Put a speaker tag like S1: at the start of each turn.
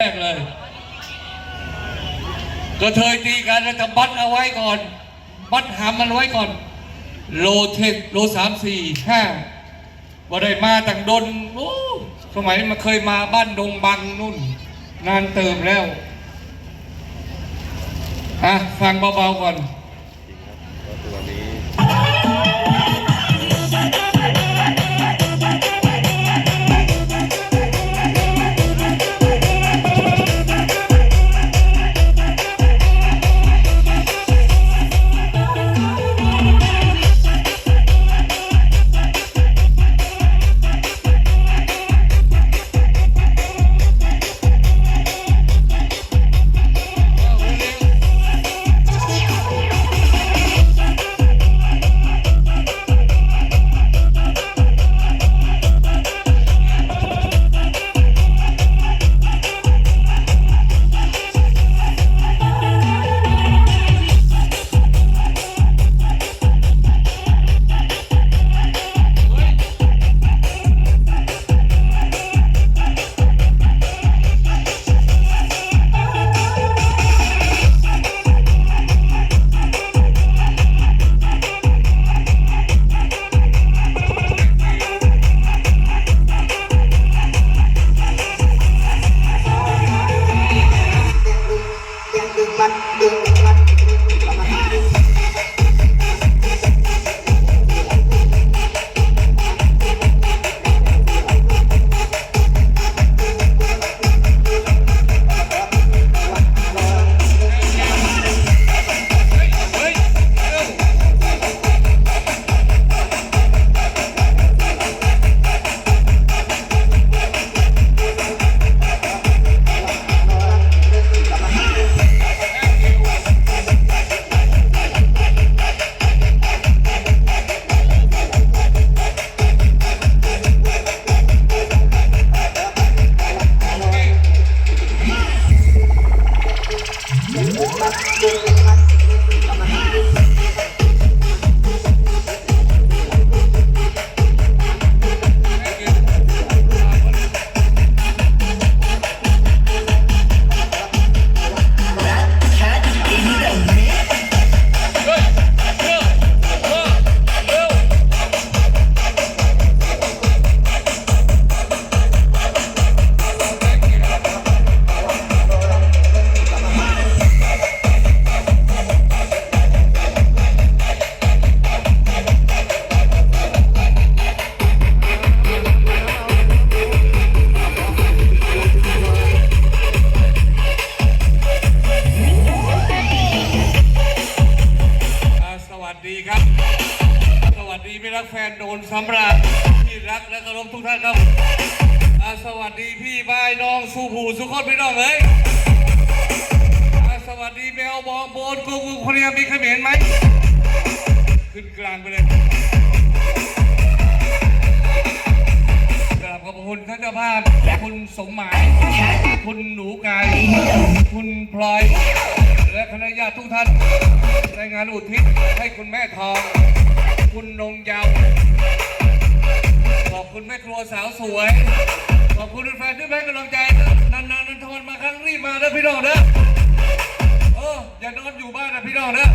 S1: แรกเลยกระเทยตีกันแล้วจะบัดเอาไว้ก่อน บัดหามมันไว้ก่อน โลเทคโลสามสี่ห้าบ่ได้มาต่างดนโอ้สมัยมันเคยมาบ้านดงบังนุ่น นานเติมแล้วอะฟังเบาๆก่อน เครับ สวัสดีพี่รักแฟนโดนสำราญที่รักและเคารพทุกท่านครับอ่าสวัสดีพี่บายน้องสู้ผู้สุขคนพี่น้องเอ้ยอ่าสวัสดีแมวบองโบนกูกูคนนี้มีเขมรไหมขึ้นกลางไปเลยกราบขอบคุณท่านเจ้าภาพคุณสมหมาย คุณหนูกายคุณพลอย และคณะญาติทุกท่าน รายงานอุทิศให้คุณแม่ทอง คุณนงยาวขอบคุณแม่ครัวสาวสวย ขอบคุณแฟนที่ให้กำลังใจนานๆนันทนมาครั้งรีบมานะพี่น้องนะเอออย่านอนอยู่บ้านนะพี่น้องนะ